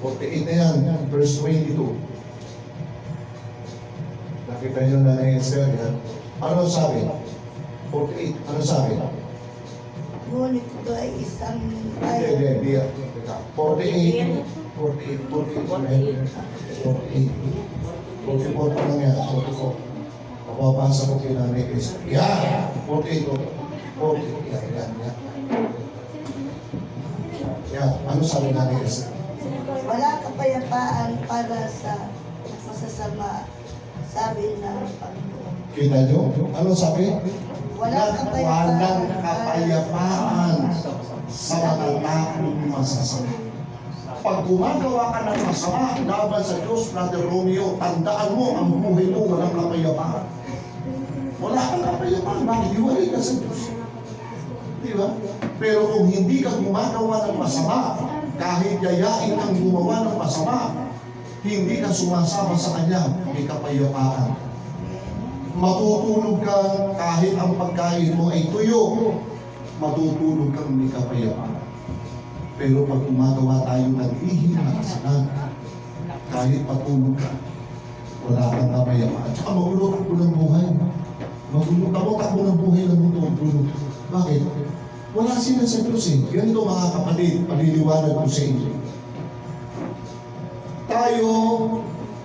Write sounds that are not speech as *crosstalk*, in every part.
48 na yan, verse 22. Nakita nyo na na Esther yan. Ano sabi? 48, ano sabi? Ngunit ito ay isang Hindi, hindi, hindi. Teka, 48, 48, 48, 48. 44 pa lang yan, 44. Mapapasa ko kay Nanay Esther. Yan! 48, 48. Yan, yan, yan. Yan, ano sabi Nanay Esther? Kapayapaan para sa masasama, sabi ng Panginoon. Kita nyo? Ano sabi? Walang kapayapaan. Walang kapayapaan sa mga taong masasama. Pag gumagawa ka ng masama laban sa Diyos, Brother Romeo, tandaan mo ang buhay mo walang kapayapaan. Wala kang kapayapaan, bakit hiwalay ka sa Diyos? Di ba? Pero kung hindi ka gumagawa ng masama, kahit yayain kang gumawa ng masama, hindi ka sumasama sa Kanya, may kapayapaan matutulog ka kahit ang pagkain mo ay tuyo. Matutulog kang may kapayapaan. Pero pag gumagawa tayo ng lihim na kasalanan, kahit patulog ka, wala kang kapayapaan. Tsaka magulo takbo ng buhay. Magulo takbo takbo ng buhay ng mundo. Bakit? Wala sila sa Diyos eh. Ganito mga kapatid, paliliwanag ko sa inyo. Tayo,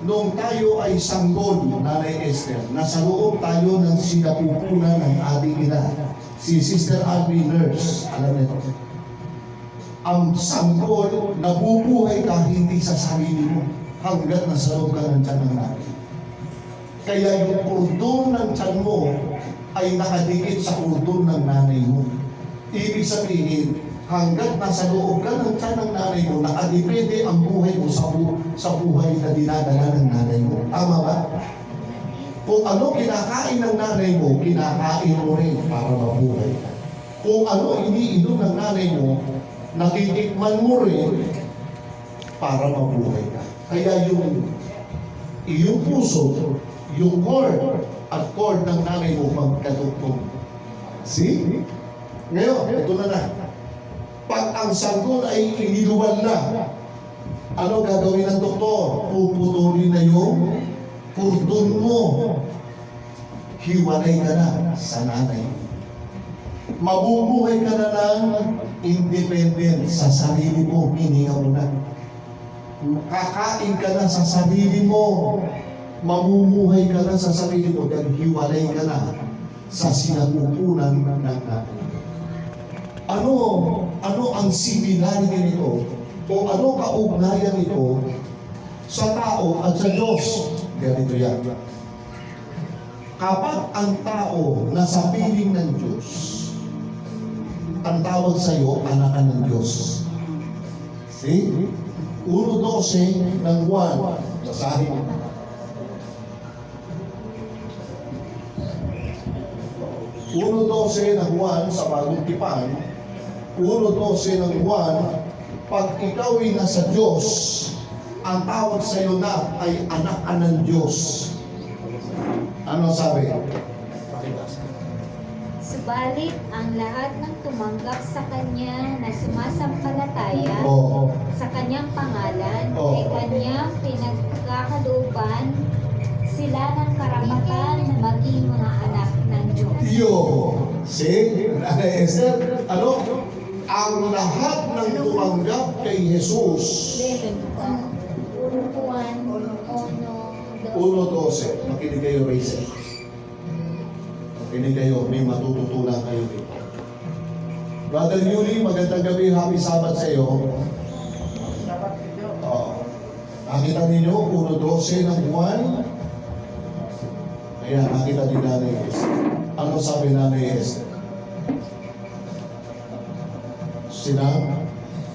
nung tayo ay sanggol, Nanay Esther, nasa loob tayo ng sinapupunan ng ating ina, si Sister Abby Nurse. Alam niyo. Ang sanggol, nabubuhay ka hindi sa sarili mo hanggat nasa loob ka ng tiyan ng nanay. Kaya yung kurdon ng tiyan mo ay nakadikit sa kurdon ng nanay mo. Ibig sabihin, hanggat nasa loob ka ng tiyan nanay mo, nakadepende ang buhay mo sa, bu- sa buhay na dinadala ng nanay mo. Tama ba? Kung ano kinakain ng nanay mo, kinakain mo rin para mabuhay ka. Kung ano iniinom ng nanay mo, nakitikman mo rin para mabuhay ka. Kaya yung iyong puso, yung cord at cord ng nanay mo magkatugtog. See? Ngayon, ito na na. Pag ang sanggol ay iniluwal na, ano gagawin ng doktor? Puputulin na yung kurdon mo. Hiwalay ka na sa nanay. Mabubuhay ka na ng independent sa sarili mo, hininga mo na. Kakain ka na sa sarili mo. Mamumuhay ka na sa sarili mo dahil hiwalay ka na sa sinapupunan ng nanay. Ano, ano ang similarity nito? O ano kaugnayan nito sa tao at sa Diyos? Ganito yan. Kapag ang tao nasa piling ng Diyos, ang tawag sa iyo, anak ka ng Diyos. See? 1.12 ng 1. Basahin mo. 1.12 ng 1 sa bagong tipan, 1.12 ng 1, pag ikaw ay nasa Diyos, ang tawag sa iyo na ay anak ka ng Diyos. Ano sabi? Subalit ang lahat ng tumanggap sa Kanya na sumasampalataya Oo. sa Kanyang pangalan Oo. ay Kanyang pinagkakalooban sila ng karapatan na maging mga anak ng Diyos. Yo. See? Esther, ano? Ang lahat ng tumanggap kay Jesus. Urupuan, Ono, 1.12. Makinig kayo, Rachel. Makinig kayo, may matututunan kayo dito. Brother Yuli, magandang gabi, happy Sabbath sa iyo. Oo. Nakita ninyo, 1.12 ng buwan. Ayan, nakita Nanay Esther. Ano sabi Nanay Esther? Sila,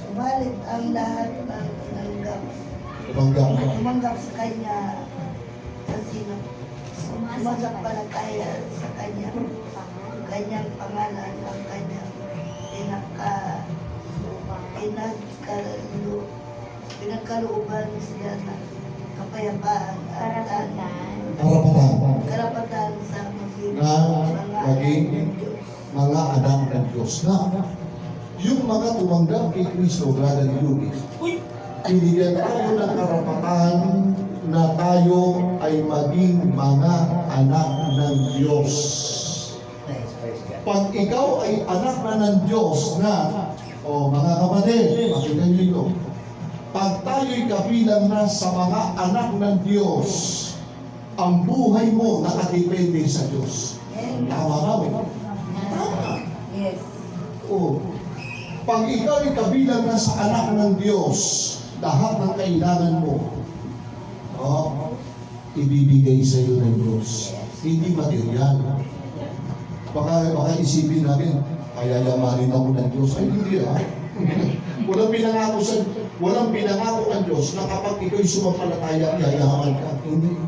Subalit ang lahat ng tinanggap, tumanggap. tumanggap sa Kanya sa sino, sumasampalataya sa Kanya, Kanyang pangalan ang Kanyang pinaka, pinagkalu, pinagkalooban sila ng kapayapaan at Karapatan. Karapatan. karapatan sa mga maging anak ng Diyos. mga anak ng Diyos na yung mga tumanggap kay Kristo, Brother Yuri, binigyan tayo ng karapatan na tayo ay maging mga anak ng Diyos. Pag ikaw ay anak na ng Diyos na, o mga kapatid, pakinggan niyo ito. Pag tayo'y kabilang na sa mga anak ng Diyos, ang buhay mo nakadepende sa Diyos. Tama ba? Tama. Yes. Oo. Pag ikaw ay kabilang na sa anak ng Diyos, lahat ng kailangan mo, oh, ibibigay sa iyo ng Diyos. Hindi material. Baka, baka isipin natin, kayayamanin ako ng Diyos. Ay, hindi ha. *laughs* walang pinangako sa walang pinangako ang Diyos na kapag ikaw'y sumampalataya, yayaman ka. Hindi.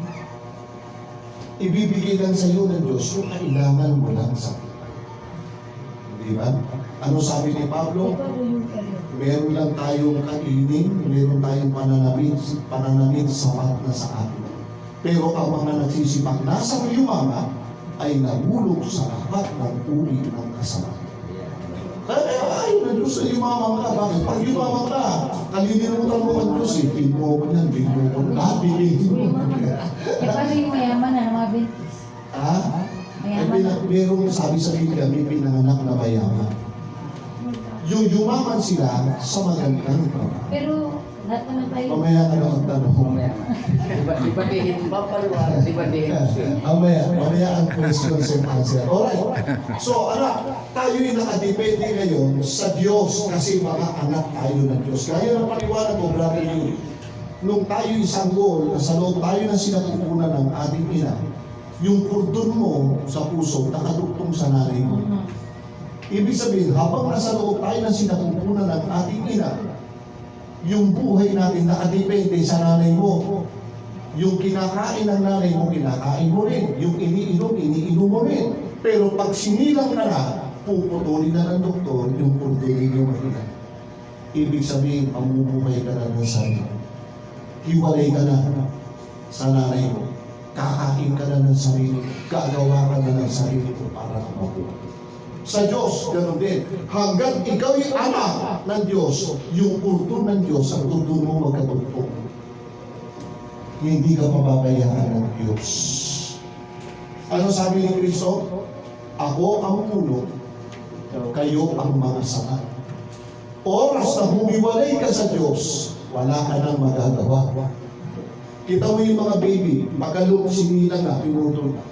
Ibibigay lang sa iyo ng Diyos yung kailangan mo lang sa Di ba? Ano sabi ni Pablo? Meron lang tayong kainin, meron tayong pananamit, pananamit sapat na sa atin. Pero ang mga nagsisipag nasa yumaman ay nahulog sa lahat ng uri ng kasalanan. Kaya ayaw na Diyos na yumaman ka. Bakit? Pag yumaman ka, kalilimutan mo ang Diyos eh. Pinmo ko yan, pinmo ko. Lahat bilihin mo. Eh, paano yung mayaman na mga bintis? Ha? Ay, Mayaman na. pinag- merong sabi sa Biblia, may pinanganak na mayaman. Yung yumaman sila sa magandang trabaho. Pero, lahat naman tayo. Mamaya ka na magtanong. Iba, iba dihin, Papaliwanag. iba dihin siya. Mamaya, mamaya ang questions and answer. Alright. So, anak, tayo'y nakadepende ngayon sa Diyos kasi mga anak tayo ng Diyos. Kaya ng paliwanag ko, brother Yuri, nung tayo'y sanggol, sa loob tayo ng sinapupunan ng ating ina, yung kurdon mo sa puso, nakadugtong sa nanay mo. Mhm. Ibig sabihin, habang nasa loob tayo ng sinapupunan ng ating ina, yung buhay natin nakadepende sa nanay mo. Yung kinakain ng nanay mo, kinakain mo rin. Yung iniinom, iniinom mo rin. Pero pag sinilang ka na, puputulin na ng doktor yung kundulin yung mahina. Ibig sabihin, pamumuhay ka na ng sarili. Hiwalay ka na sa nanay mo. Kakain ka na ng sarili. Gagawa ka na ng sarili mo para mabuhay. Sa Diyos, ganun din. Hanggang ikaw ay anak ng Diyos, yung kulto ng Diyos, ang kulto mo magkatugtog. Hindi ka pababayaan ng Diyos. Ano sabi ni Kristo? Ako ang puno, kayo ang mga sanga. Oras na humiwalay ka sa Diyos, wala ka nang magagawa. Kita mo yung mga baby, magalong sinilang na, pinutol na.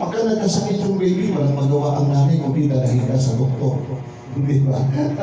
Pagka nagkasakit yung baby, walang magawa ang nanay, kundi dalahin ka sa doktor. Di ba? *laughs*